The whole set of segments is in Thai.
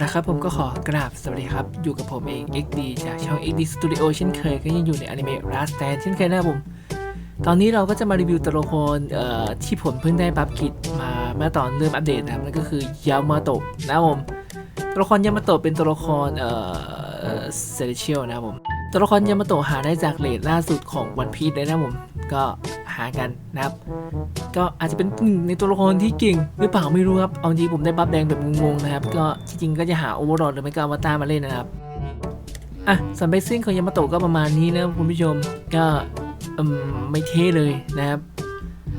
ละครับผมก็ขอกราบสวัสดีครับ อยู่กับผมเอง XD จากช่อง XD Studio เช่นเคยก็ยังอยู่ในอนิเมะ Last Stand เช่นเคยนะครับผม ตอนนี้เราก็จะมารีวิวตัวละครที่ผมเพิ่งได้บัฟกิจมาเมื่อตอนเริ่มอัปเดตนะครับนั่นก็คือยามาโตะนะครับผมตัวละครยามาโตะเป็นตัวละครเอ่อเซเลเชียลนะครับผมตัวละครยามาโตะหาได้จากเลทล่าสุดของวันพี e เลยนะผมก็ หากันนะครับ ก็อาจจะเป็นหนึ่งในตัวละครที่เก่งหรือเปล่าไม่รู้ครับเอาจริงผมได้บัฟแดงแบบงงๆนะครับ ก็จริงๆก็จะหาโอเวอร์ o หรือไม่ก็อวตารมาเล่นนะครับอะสันเบซิ่งของยามาโตะก็ประมาณนี้นะครับคุณผู้ชมก็มไม่เท่เลยนะครับ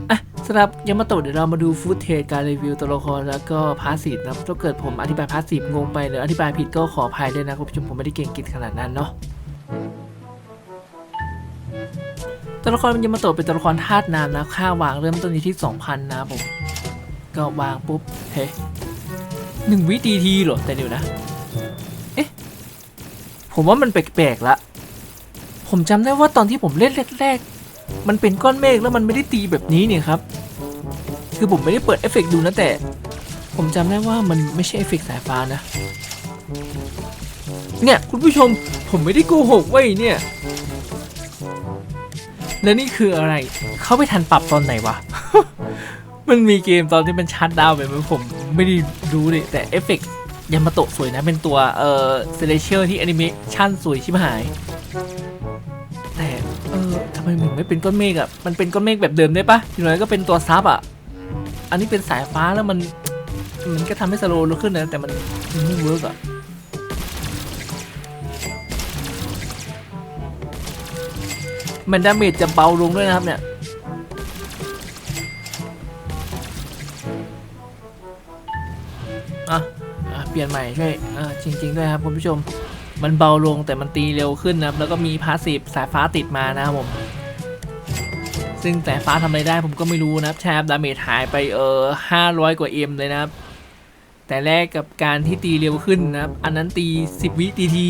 อะสำหรับยามาโตะเดี๋ยวเรามาดูฟุตเทจการรีวิวตัวละครแล้วก็พาสซีฟนะครับถ้าเกิดผมอธิบายพาสซีฟงงไปหรืออธิบายผิดก็ขออภัยด้วยนะคุณผู้ชมผมไม่ได้เก่งกิจขนาดนั้นเนาะ ตัวละครมันยามาโตะเป็นตัวละครธาตุน้ำนะค่าวางเริ่มต้นอยู่ที่2,000นะผมก็วางปุ๊บเฮ้หนึ่งวิตีทีเหรอแต่เดี๋ยวนะเอ๊ะผมว่ามันแปลกๆละผมจำได้ว่าตอนที่ผมเล่นแรกๆมันเป็นก้อนเมฆแล้วมันไม่ได้ตีแบบนี้เนี่ยครับคือผมไม่ได้เปิดเอฟเฟกดูนะแต่ ผมจำได้ว่ามันไม่ใช่เอฟเฟกสายฟ้านะเนี่ยคุณผู้ชมผมไม่ได้โกหกไว้ยเนี่ย แล้วนี่คืออะไร เขาไปทันปรับตอนไหนวะ มันมีเกมตอนที่มันชัดดาวไปไหมผมไม่ได้รู้เลย แต่เอฟเฟกยามาโตะสวยนะ เป็นตัวเอ่อเซเลเชียลที่แอนิเมชันสวยชิบหาย แต่เออทำไมมึงไม่เป็นก้อนเมฆอะมันเป็นก้อนเมฆแบบเดิมได้ปะอย่างน้อยก็เป็นตัวซับอะอันนี้เป็นสายฟ้าแล้วมัน มันก็ทำให้สโลว์ขึ้นนะแต่มันมันไม่เวิร์กอะ มันดาเมจจะเบาลงด้วยนะครับเนี่ยอะอะเปลี่ยนใหม่ช่วยเออจริง ๆ ด้วยครับคุณผู้ชมมันเบาลงแต่มันตีเร็วขึ้นนะครับแล้วก็มีพาสซีฟสายฟ้าติดมานะครับผมซึ่งสายฟ้าทำอะไรได้ผมก็ไม่รู้นะครับแชปดาเมจหายไปเออห้าร้อยกว่าเอ็มเลยนะครับแต่แรกกับการที่ตีเร็วขึ้นนะครับ อันนั้นตี 10 วิตีที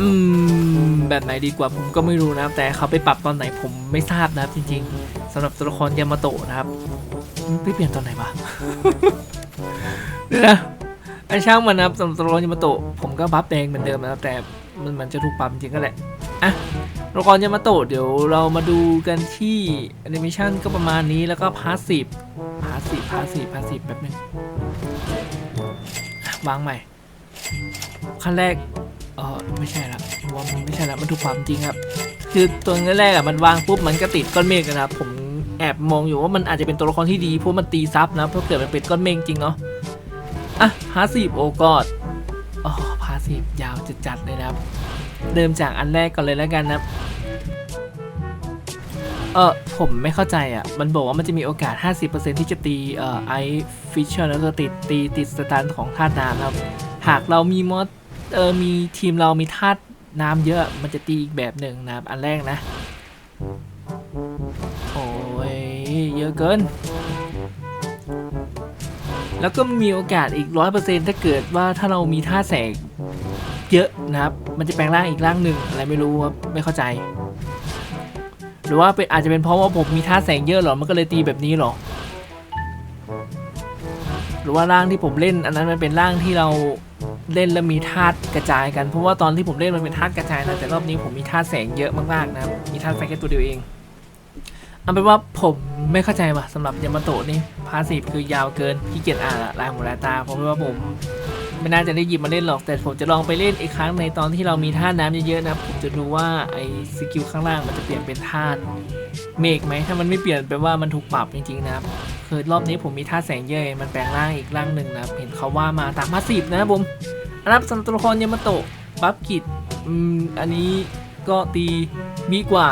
อืม แบบไหนดีกว่าผมก็ไม่รู้นะครับ แต่เขาไปปรับตอนไหนผมไม่ทราบนะครับจริงๆสำหรับตัวละครยามาโตะนะครับไปเปลี่ยนตอนไหนวะเดี๋ยวนะไอช่างมันนะครับสำหรับตัวละครยามาโตะผมก็บัฟแดงเหมือนเดิมนะครับแต่มันมันจะถูกปรับจริงก็แหละอะตัวละครยามาโตะเดี๋ยวเรามาดูกันที่แอนิเมชันก็ประมาณนี้แล้วก็พาสซีฟพาสซีฟพาสซีฟพาสซีฟแป๊บนึงวางใหม่ขั้นแรกเออไม่ใช่ละ ว่ามันไม่ใช่ละมันถูกความจริงครับ คือตัวแรกๆอะมันวางปุ๊บมันก็ติดก้อนเมฆนะครับผมแอบมองอยู่ว่ามันอาจจะเป็นตัวละครที่ดีเพราะมันตีซับนะเพราะเกิดมันเป็นก้อนเมฆจริงเนาะอะพาสีฟโอกอดอ๋อพาสีฟยาวจัดๆเลยนะครับเริ่มจากอันแรกก่อนเลยแล้วกันนะเออผมไม่เข้าใจอะ มันบอกว่ามันจะมีโอกาส 50%ที่จะตีเอ่อไอฟิชเชอร์แล้วก็ติดตีติดสแตนของธาตุน้ำครับ หากเรามีมอสเออมีทีมเรามีธาตุ น้ำเยอะมันจะตีอีกแบบหนึ่งนะครับอันแรกนะ โอ้ยเยอะเกิน แล้วก็มีโอกาสอีกร้อยเปอร์เซ็นต์ถ้าเกิดว่าถ้าเรามีธาแสงเยอะนะครับ มันจะแปลงร่างอีกร่างหนึ่งอะไรไม่รู้ครับไม่เข้าใจ หรือว่าเป็นอาจจะเป็นเพราะว่าผมมีธาแสงเยอะหรอ มันก็เลยตีแบบนี้หรอ หรือว่าร่างที่ผมเล่น อันนั้นมันเป็นร่างที่เราเล่นแล้วมีธาตุกระจายกัน เพราะว่าตอนที่ผมเล่นมันเป็นธาตุกระจายนะแต่รอบนี้ผมมีธาตุแสงเยอะมากๆนะครับมีธาตุไฟแค่ตัวเดียวเองเอาเป็นว่าผมไม่เข้าใจว่ะสำหรับยามาโตะนี่พาสีคือยาวเกินขี้เกียจอ่านอะลายหูลายตาผมว่าผมไม่น่าจะได้หยิบมาเล่นหรอก แต่ผมจะลองไปเล่นอีกครั้งในตอนที่เรามีธาน้ำเยอะๆนะผมจะดูว่าไอ้สกิลข้างล่างมันจะเปลี่ยนเป็นธาเมฆไหมถ้ามันไม่เปลี่ยนแปลว่ามันถูกปรับจริงๆนะครับ คือรอบนี้ผมมีธาแสงเยอะมันแปลงร่างอีกร่างหนึ่งนะเห็นเขาว่ามาตามพาสีฟนะบผมอันนั้นสำหรับตัวละครยามาโตะบัฟกิจอืมอันนี้ก็ตีมีกว่า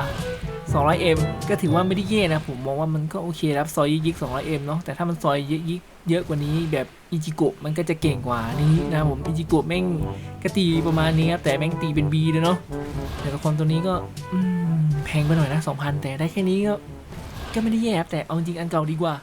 200M ก็ถือว่าไม่ได้แย่นะ ผมมองว่ามันก็โอเคครับซอยยิก 200M เนาะแต่ถ้ามันซอยยิกๆเยอะกว่านี้แบบอิจิโกะมันก็จะเก่งกว่านี้นะผมอิจิโกะแม่งก็ตีประมาณนี้ครับแต่แม่งตีเป็น B เลยเนาะแต่ละคนตัวนี้ก็แพงไปหน่อยนะ 2,000 แต่ได้แค่นี้ก็ก็ไม่ได้แย่ครับแต่เอาจริงอันเก่าดีกว่า